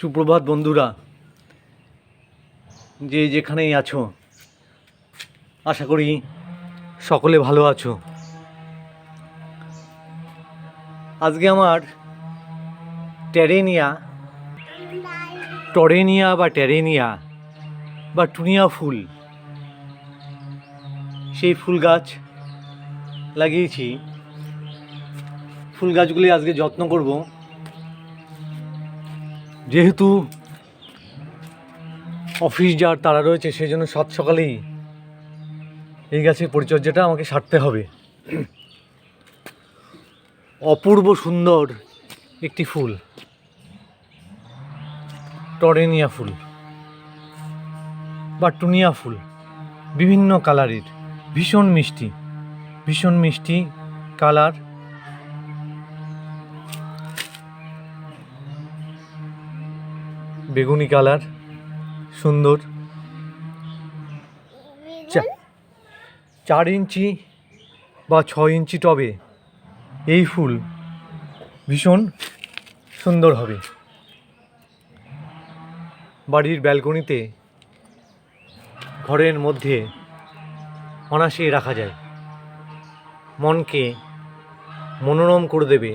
সুপ্রভাত বন্ধুরা। যে যেখানেই আছো, আশা করি সকলে ভালো আছো। আজকে আমার টেরেনিয়া, টরেনিয়া বা টেরেনিয়া বা টুনিয়া ফুল। সেই ফুল গাছ লাগিয়েছি। ফুল গাছগুলি আজকে যত্ন করব। যেহেতু অফিস যাওয়ার তারা রয়েছে সেই জন্য সাত সকালেই এই গাছের পরিচর্যাটা আমাকে সারতে হবে। অপূর্ব সুন্দর একটি ফুল, টরেনিয়া ফুল বা টুনিয়া ফুল, বিভিন্ন কালারের, ভীষণ মিষ্টি ভীষণ মিষ্টি কালার বেগুনি কালার সুন্দর। চার ইঞ্চি বা ছ ইঞ্চি টবে এই ফুল ভীষণ সুন্দর হবে। বাড়ির ব্যালকনিতে ঘরের মধ্যে অনাসে রাখা যায়। মনকে মনোরম করে দেবে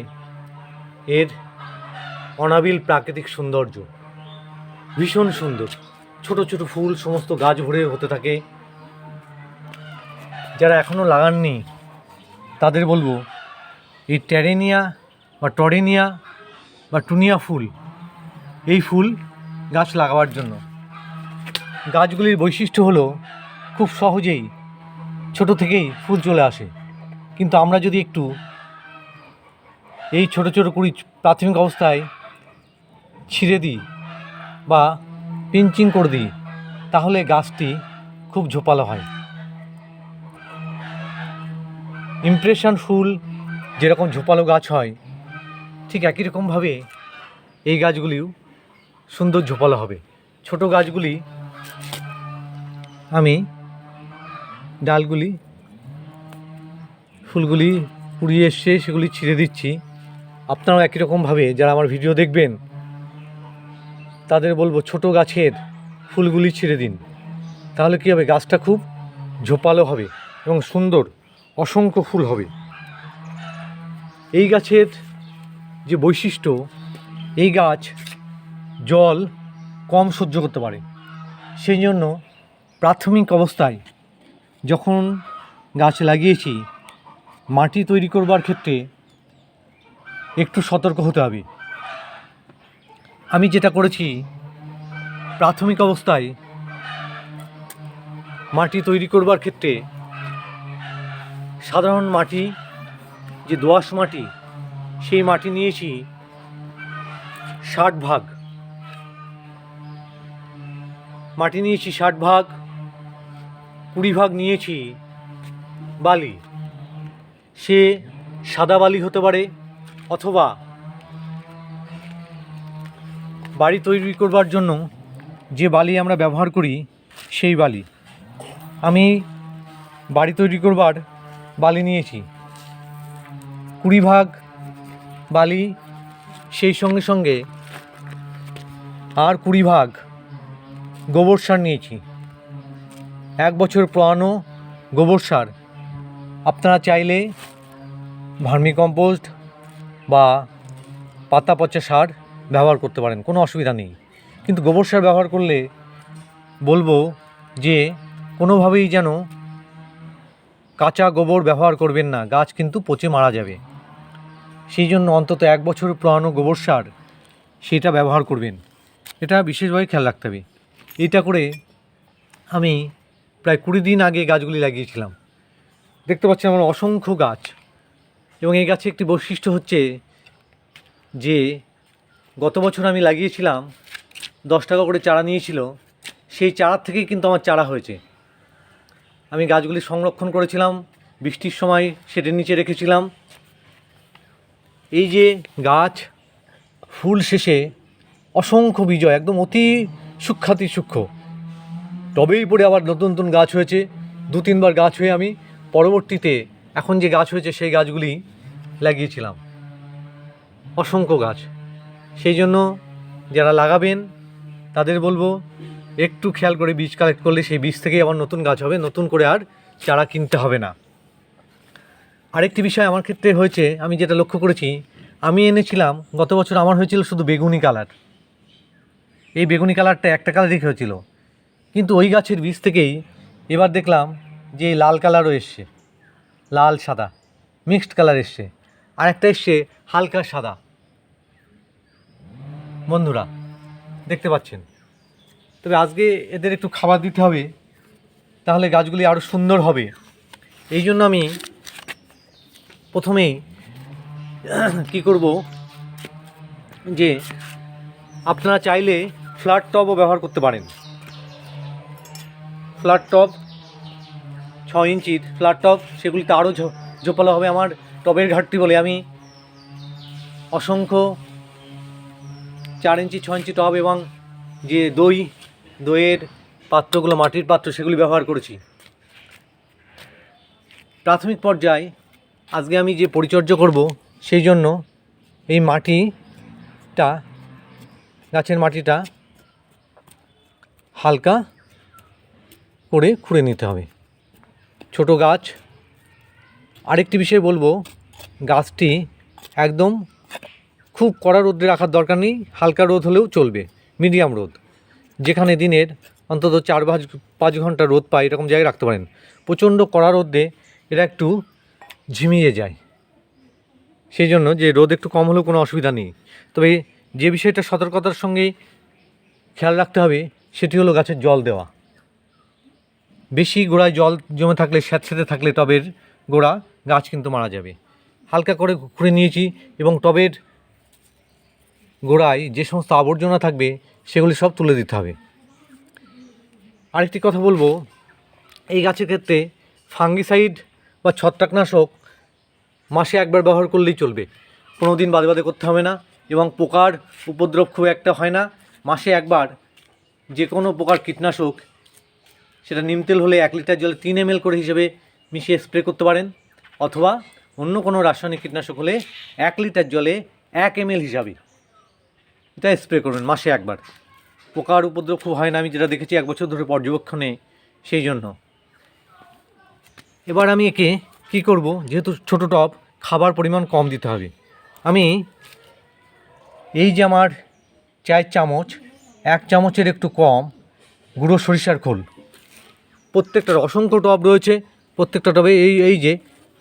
এর অনাবিল প্রাকৃতিক সৌন্দর্য। ভীষণ সুন্দর। ছোট ছোট ফুল, সমস্ত গাছ ভরে হতে থাকে। যারা এখনও লাগাননি, তাদের বলব, এই ট্যারেনিয়া বা টরেনিয়া বা টুনিয়া ফুল, এই ফুল গাছ লাগাবার জন্য। গাছগুলির বৈশিষ্ট্য হলো, খুব সহজেই ছোট থেকেই ফুল চলে আসে। কিন্তু আমরা যদি একটু এই ছোট ছোট কুড়ি প্রাথমিক অবস্থায় ছিঁড়ে দিই বা পিঞ্চিং করে দিই, তাহলে গাছটি খুব ঝোপালো হয়। ইমপ্রেশন ফুল যেরকম ঝোপালো গাছ হয়, ঠিক একই রকমভাবে এই গাছগুলিও সুন্দর ঝোপালো হবে। ছোট গাছগুলি আমি ডালগুলি, ফুলগুলি কুড়িয়ে এসে সেগুলি ছিঁড়ে দিচ্ছি। আপনারাও একই রকমভাবে যারা আমার ভিডিও দেখবেন তাদের বলব ছোট গাছের ফুলগুলি ছিঁড়ে দিন। তাহলে কী হবে? গাছটা খুব ঝোপালো হবে এবং সুন্দর, অসংখ্য ফুল হবে। এই গাছের যে বৈশিষ্ট্য, এই গাছ জল কম সহ্য করতে পারে। সেই জন্য প্রাথমিক অবস্থায় যখন গাছ লাগিয়েছি, মাটি তৈরি করবার ক্ষেত্রে একটু সতর্ক হতে হবে। আমি যেটা করেছি, প্রাথমিক অবস্থায় মাটি তৈরি করবার ক্ষেত্রে সাধারণ মাটি, যে দোআঁশ মাটি, সেই মাটি নিয়েছি ষাট ভাগ। মাটি নিয়েছি ষাট ভাগ, কুড়ি ভাগ নিয়েছি বালি। সে সাদা বালি হতে পারে অথবা বাড়ি তৈরি করবার জন্য যে বালি আমরা ব্যবহার করি, সেই বালি। আমি বাড়ি তৈরি করবার বালি নিয়েছি। কুড়ি ভাগ বালি, সেই সঙ্গে সঙ্গে আর কুড়ি ভাগ গোবর সার নিয়েছি। এক বছর পুরানো গোবর সার। আপনারা চাইলে ভার্মি কম্পোস্ট বা পাতা পচা সার ব্যবহার করতে পারেন, কোনো অসুবিধা নেই। কিন্তু গোবর সার ব্যবহার করলে বলব যে, কোনোভাবেই যেন কাঁচা গোবর ব্যবহার করবেন না, গাছ কিন্তু পচে মারা যাবে। সেই জন্য অন্তত এক বছর পুরানো গোবর সার সেটা ব্যবহার করবেন। এটা বিশেষভাবে খেয়াল রাখতে হবে। এটা করে আমি প্রায় কুড়ি দিন আগে গাছগুলি লাগিয়েছিলাম। দেখতে পাচ্ছেন আমার অসংখ্য গাছ এবং এই গাছে একটি বৈশিষ্ট্য হচ্ছে যে গত বছর আমি লাগিয়েছিলাম, দশ টাকা করে চারা নিয়েছিল, সেই চারার থেকেই কিন্তু আমার চারা হয়েছে। আমি গাছগুলি সংরক্ষণ করেছিলাম, বৃষ্টির সময় সেটের নিচে রেখেছিলাম। এই যে গাছ, ফুল শেষে অসংখ্য বিজয়, একদম অতি সূক্ষাতি সূক্ষ্ম। টবেই পড়ে আবার নতুন নতুন গাছ হয়েছে। দু তিনবার গাছ হয়ে আমি পরবর্তীতে এখন যে গাছ হয়েছে, সেই গাছগুলি লাগিয়েছিলাম। অসংখ্য গাছ। সেই জন্য যারা লাগাবেন, তাদের বলব, একটু খেয়াল করে বীজ কালেক্ট করলে সেই বীজ থেকেই আবার নতুন গাছ হবে, নতুন করে আর চারা কিনতে হবে না। আরেকটি বিষয় আমার ক্ষেত্রে হয়েছে, আমি যেটা লক্ষ্য করেছি, আমি এনেছিলাম, গত বছর আমার হয়েছিল শুধু বেগুনি কালার এই বেগুনি কালারটা একটা কালারই হয়েছিল। কিন্তু ওই গাছের বীজ থেকেই এবার দেখলাম যে লাল কালারও এসছে। লাল সাদা মিক্সড কালার এসছে। আর একটা এসছে হালকা সাদা। বন্ধুরা, দেখতে পাচ্ছেন। তবে আজকে এদের একটু খাবার দিতে হবে, তাহলে গাছগুলি আরও সুন্দর হবে। এই জন্য আমি প্রথমেই কি করব, যে আপনারা চাইলে ফ্ল্যাট টবও ব্যবহার করতে পারেন। ফ্ল্যাট টব ছ ইঞ্চির ফ্ল্যাট টব সেগুলিতে আরও ঝোপালো হবে আমার টবের ঘাটতি বলে আমি অসংখ্য চার ইঞ্চি, ছ ইঞ্চি টব এবং যে দই, দইয়ের পাত্রগুলো, মাটির পাত্র, সেগুলি ব্যবহার করেছি। প্রাথমিক পর্যায়ে আজকে আমি যে পরিচর্যা করব, সেই জন্য এই মাটিটা, গাছের মাটিটা হালকা করে খুঁড়ে নিতে হবে। ছোট গাছ, আরেকটি বিষয় বলব, গাছটি একদম খুব কড়া রোদ্রে রাখার দরকার নেই, হালকা রোদ হলেও চলবে, মিডিয়াম রোদ। যেখানে দিনের অন্তত চার পাঁচ পাঁচ ঘণ্টা রোদ পায়, এরকম জায়গায় রাখতে পারেন। প্রচণ্ড কড়া রোদে এরা একটু ঝিমিয়ে যায়। সেই জন্য যে রোদ একটু কম হলেও কোনো অসুবিধা নেই। তবে যে বিষয়টা সতর্কতার সঙ্গে খেয়াল রাখতে হবে, সেটি হলো গাছের জল দেওয়া। বেশি গোড়ায় জল জমে থাকলে স্যাঁতস্যাঁতে থাকলে টবের গোড়া গাছ কিন্তু মারা যাবে। হালকা করে খুঁড়ে নিয়েছি এবং টবের গোড়ায় যে সমস্ত আবর্জনা থাকবে, সেগুলি সব তুলে দিতে হবে। আরেকটি কথা বলব, এই গাছের ক্ষেত্রে ফাঙ্গিসাইড বা ছত্রাকনাশক মাসে একবার ব্যবহার করলেই চলবে। কোনো দিন বাদে বাদে করতে হবে না এবং পোকার উপদ্রব খুব একটা হয় না। মাসে একবার যে কোনো প্রকার কীটনাশক, সেটা নিম তেল হলে এক লিটার জলে তিন এম করে হিসেবে মিশিয়ে স্প্রে করতে পারেন। অথবা অন্য কোনো রাসায়নিক কীটনাশক হলে এক লিটার জলে এক এম হিসাবে। এটা স্প্রে করবেন, মাসে একবার। পোকার উপদ্রব খুব হয় না, আমি যেটা দেখেছি, এক বছর ধরে পর্যবেক্ষণে, সেই জন্য। এবার আমি একে কি করব, যেহেতু ছোট টব খাবার পরিমাণ কম দিতে হবে। আমি এই যে আমার চায়ের চামচ, এক চামচের একটু কম, গুঁড়ো সরিষার খোল। প্রত্যেকটার অসংখ্য টব রয়েছে, প্রত্যেকটা টবে এই এই যে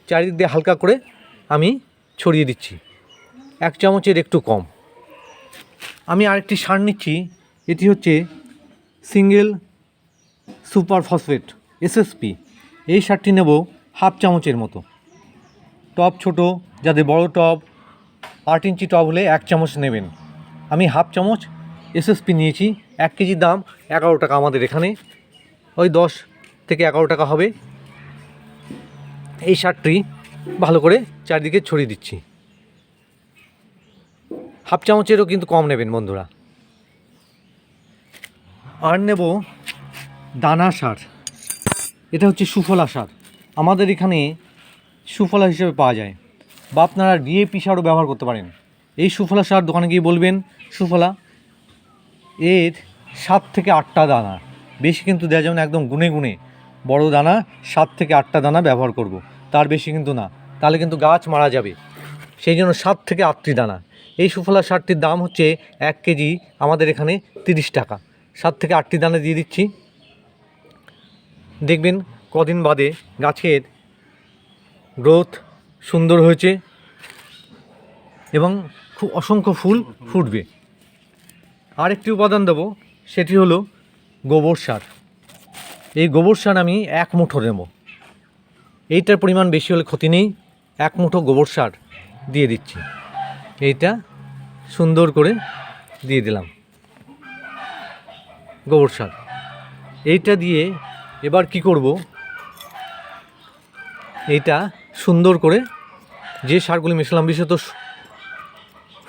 চারিদিক দিয়ে হালকা করে আমি ছড়িয়ে দিচ্ছি। এক চামচের একটু কম। আমি আরেকটি সার নিচ্ছি, এটি হচ্ছে সিঙ্গেল সুপার ফসফেট এসএসপি। এই সারটি নেব হাফ চামচের মতো। টব ছোট যাদের বড় টব আট ইঞ্চি টব হলে এক চামচ নেবেন। আমি হাফ চামচ এসএসপি নিয়েছি, এক কেজির দাম এগারো টাকা আমাদের এখানে। ওই দশ থেকে এগারো টাকা হবে। এই সারটি ভালো করে চারিদিকে ছড়িয়ে দিচ্ছি। হাফ চামচেরও কিন্তু কম নেবেন বন্ধুরা। আর নেব দানা সার। এটা হচ্ছে সুফলা সার। আমাদের এখানে সুফলা হিসেবে পাওয়া যায়। বা আপনারা ডিএপি সারও ব্যবহার করতে পারেন। এই সুফলা সার দোকানে গিয়ে বলবেন, সুফলা, এর সাত থেকে আটটা দানা। বেশি কিন্তু দেওয়া যাবে না, একদম গুনে গুনে। বড় দানা সাত থেকে আটটা দানা ব্যবহার করব। তার বেশি কিন্তু না। তাহলে কিন্তু গাছ মারা যাবে। সেই জন্য সাত থেকে আটটি দানা। এই সুফলা সারটির দাম হচ্ছে এক কেজি আমাদের এখানে তিরিশ টাকা। সাত থেকে আটটি দানা দিয়ে দিচ্ছি। দেখবেন কদিন বাদে গাছের গ্রোথ সুন্দর হয়েছে এবং খুব অসংখ্য ফুল ফুটবে। আরেকটি উপাদান দেবো, সেটি হলো গোবর সার। এই গোবর সার আমি এক মুঠো নেব। এইটার পরিমাণ বেশি হলে ক্ষতি নেই। এক মুঠো গোবর সার দিয়ে দিচ্ছি। এইটা সুন্দর করে দিয়ে দিলাম। গোবর সার। এইটা দিয়ে এবার কি করব? এইটা সুন্দর করে যে সারগুলি মেশালাম, বিশেষত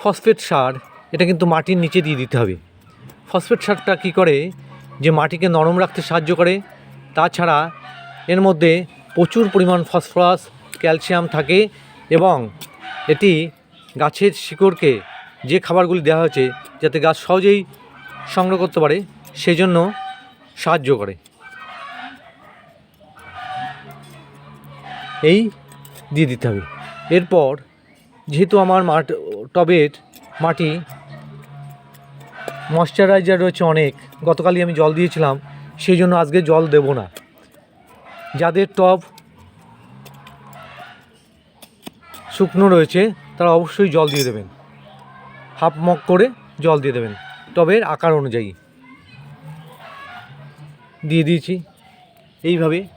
ফসফেট সার, এটা কিন্তু মাটির নিচে দিয়ে দিতে হবে। ফসফেট সারটা কি করে? যে মাটিকে নরম রাখতে সাহায্য করে। তাছাড়া এর মধ্যে প্রচুর পরিমাণ ফসফরাস, ক্যালসিয়াম থাকে এবং এটি গাছের শিকড়কে যে খাবারগুলি দেওয়া হয়েছে যাতে গাছ সহজেই সংগ্রহ করতে পারে, সেই জন্য সাহায্য করে। এই দিয়ে দিতে হবে। এরপর যেহেতু আমার মাঠ, টবের মাটি ময়শ্চারাইজার রয়েছে অনেক, গতকালই আমি জল দিয়েছিলাম, সেই জন্য আজকে জল দেব না। যাদের টব শুকনো রয়েছে তারা অবশ্যই জল দিয়ে দেবেন। হাফ মগ করে জল দিয়ে দেবেন। টবের আকার অনুযায়ী। দিয়ে দিয়েছি। এইভাবে।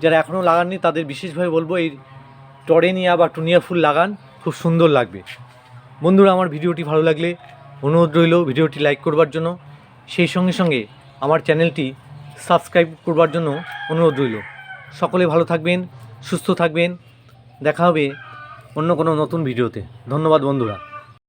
যারা এখনও লাগাননি, তাদের বিশেষভাবে বলব, এই টরেনিয়া বা টুনিয়া ফুল লাগান। খুব সুন্দর লাগবে। বন্ধুরা, আমার ভিডিওটি ভালো লাগলে অনুরোধ রইল ভিডিওটি লাইক করবার জন্য। সেই সঙ্গে সঙ্গে আমার চ্যানেলটি সাবস্ক্রাইব করবার জন্য অনুরোধ রইল। সকলে ভালো থাকবেন, সুস্থ থাকবেন। দেখা হবে অন্য কোনো নতুন ভিডিওতে। ধন্যবাদ বন্ধুরা।